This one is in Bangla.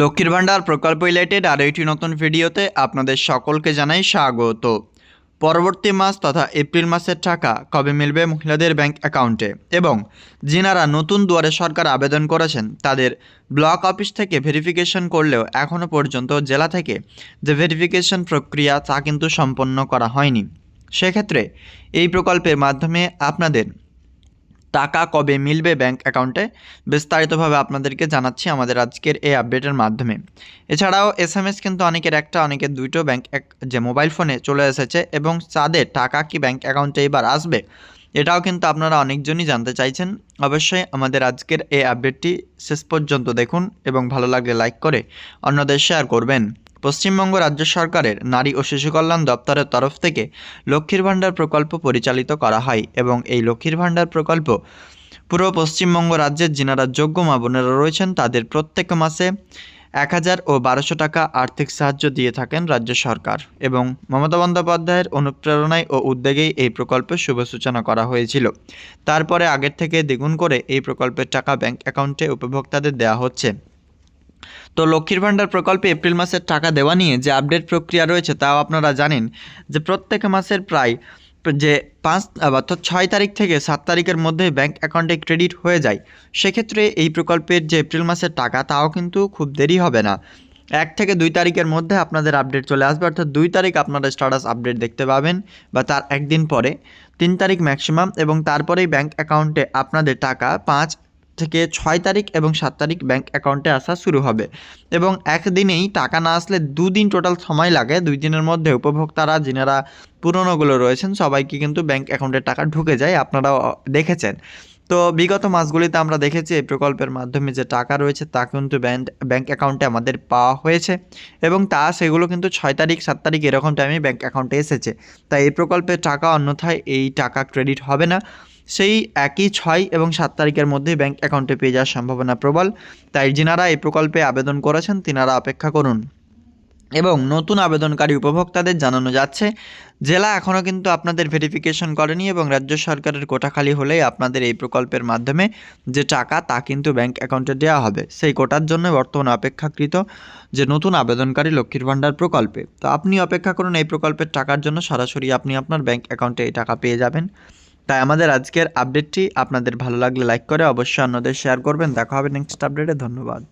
লক্ষ্মীর ভাণ্ডার প্রকল্প রিলেটেড আরও একটি নতুন ভিডিওতে আপনাদের সকলকে জানাই স্বাগত। পরবর্তী মাস তথা এপ্রিল মাসের টাকা কবে মিলবে মহিলাদের ব্যাংক অ্যাকাউন্টে এবং যিনারা নতুন দুয়ারে সরকার আবেদন করেছেন, তাদের ব্লক অফিস থেকে ভেরিফিকেশন করলেও এখনও পর্যন্ত জেলা থেকে যে ভেরিফিকেশন প্রক্রিয়া তা কিন্তু সম্পন্ন করা হয়নি। সেক্ষেত্রে এই প্রকল্পের মাধ্যমে আপনাদের টাকা কবে মিলবে ব্যাংক অ্যাকাউন্টে বিস্তারিতভাবে আপনাদেরকে জানাচ্ছি আমাদের আজকের এই আপডেটের মাধ্যমে। এছাড়াও এস এম এস কিন্তু অনেকের একটা, অনেকের দুটো ব্যাংক যে মোবাইল ফোনে চলে এসেছে এবং তাদের টাকা কি ব্যাংক অ্যাকাউন্টে এবার আসবে? এটাও কিন্তু আপনারা অনেকজনই জানতে চাইছেন। অবশ্যই আমাদের আজকের এই আপডেটটি শেষ পর্যন্ত দেখুন এবং ভালো লাগলে লাইক করে অন্যদের শেয়ার করবেন। পশ্চিমবঙ্গ রাজ্য সরকারের নারী ও শিশু কল্যাণ দপ্তরের তরফ থেকে লক্ষ্মীর ভাণ্ডার প্রকল্প পরিচালিত করা হয় এবং এই লক্ষ্মীর ভাণ্ডার প্রকল্প পুরো পশ্চিমবঙ্গ রাজ্যের যিনারা যোগ্য মা বোনেরা রয়েছেন, তাদের প্রত্যেক মাসে এক হাজার ও বারোশো টাকা আর্থিক সাহায্য দিয়ে থাকেন রাজ্য সরকার এবং মমতা বন্দ্যোপাধ্যায়ের অনুপ্রেরণায় ও উদ্যোগেই এই প্রকল্পের শুভ সূচনা করা হয়েছিল। তারপরে আগের থেকে দ্বিগুণ করে এই প্রকল্পের টাকা ব্যাংক অ্যাকাউন্টে উপভোক্তাদের দেওয়া হচ্ছে। তো লক্ষ্মীর ভাণ্ডার প্রকল্পে এপ্রিল মাসের টাকা দেওয়া নিয়ে যে আপডেট প্রক্রিয়া রয়েছে, তাও আপনারা জানেন যে প্রত্যেক মাসের প্রায় যে পাঁচ, অর্থাৎ ছয় তারিখ থেকে সাত তারিখের মধ্যে ব্যাংক অ্যাকাউন্টে ক্রেডিট হয়ে যায়। সেক্ষেত্রে এই প্রকল্পের যে এপ্রিল মাসের টাকা, তাও কিন্তু খুব দেরি হবে না। এক থেকে দুই তারিখের মধ্যে আপনাদের আপডেট চলে আসবে, অর্থাৎ দুই তারিখ আপনারা স্ট্যাটাস আপডেট দেখতে পাবেন বা তার একদিন পরে। তিন তারিখ ম্যাক্সিমাম এবং তারপরেই ব্যাংক অ্যাকাউন্টে আপনাদের টাকা পাঁচ থেকে ছয় তারিখ এবং সাত তারিখ ব্যাংক অ্যাকাউন্টে আসা শুরু হবে। এবং একদিনেই টাকা না আসলে দুদিন টোটাল সময় লাগে। দুই দিনের মধ্যে উপভোক্তারা, যিনারা পুরনোগুলো রয়েছেন, সবাইকে কিন্তু ব্যাংক অ্যাকাউন্টে টাকা ঢুকে যায়। আপনারাও দেখেছেন। তো বিগত মাসগুলিতে আমরা দেখেছি এই প্রকল্পের মাধ্যমে যে টাকা রয়েছে, তা কিন্তু ব্যাংক ব্যাঙ্ক অ্যাকাউন্টে আমাদের পাওয়া হয়েছে। এবং তা, সেগুলো কিন্তু ছয় তারিখ, সাত তারিখ এরকম টাইমে ব্যাংক অ্যাকাউন্টে এসেছে। তাই এই প্রকল্পের টাকা অন্যথায় এই টাকা ক্রেডিট হবে না। সেই একই ছয় এবং সাত তারিখের মধ্যে ব্যাংক অ্যাকাউন্টে পেয়ে যাওয়ার সম্ভাবনা প্রবল। তাই যিনারা এই প্রকল্পে আবেদন করেছেন, তিনারা অপেক্ষা করুন। এবং নতুন আবেদনকারী উপভোক্তাদের জানানো যাচ্ছে, জেলা এখনও কিন্তু আপনাদের ভেরিফিকেশন করেনি এবং রাজ্য সরকারের কোটা খালি হলেই আপনাদের এই প্রকল্পের মাধ্যমে যে টাকা, তা কিন্তু ব্যাংক অ্যাকাউন্টে দেওয়া হবে। সেই কোটার জন্য বর্তমানে অপেক্ষাকৃত যে নতুন আবেদনকারী লক্ষ্মীর ভাণ্ডার প্রকল্পে। তো আপনি অপেক্ষা করুন, এই প্রকল্পের টাকার জন্য সরাসরি আপনি আপনার ব্যাংক অ্যাকাউন্টে এই টাকা পেয়ে যাবেন। তাই আমাদের আজকের আপডেটটি আপনাদের ভালো লাগলে লাইক করে অবশ্যই অন্যদের শেয়ার করবেন। দেখা হবে নেক্সট আপডেটে ধন্যবাদ।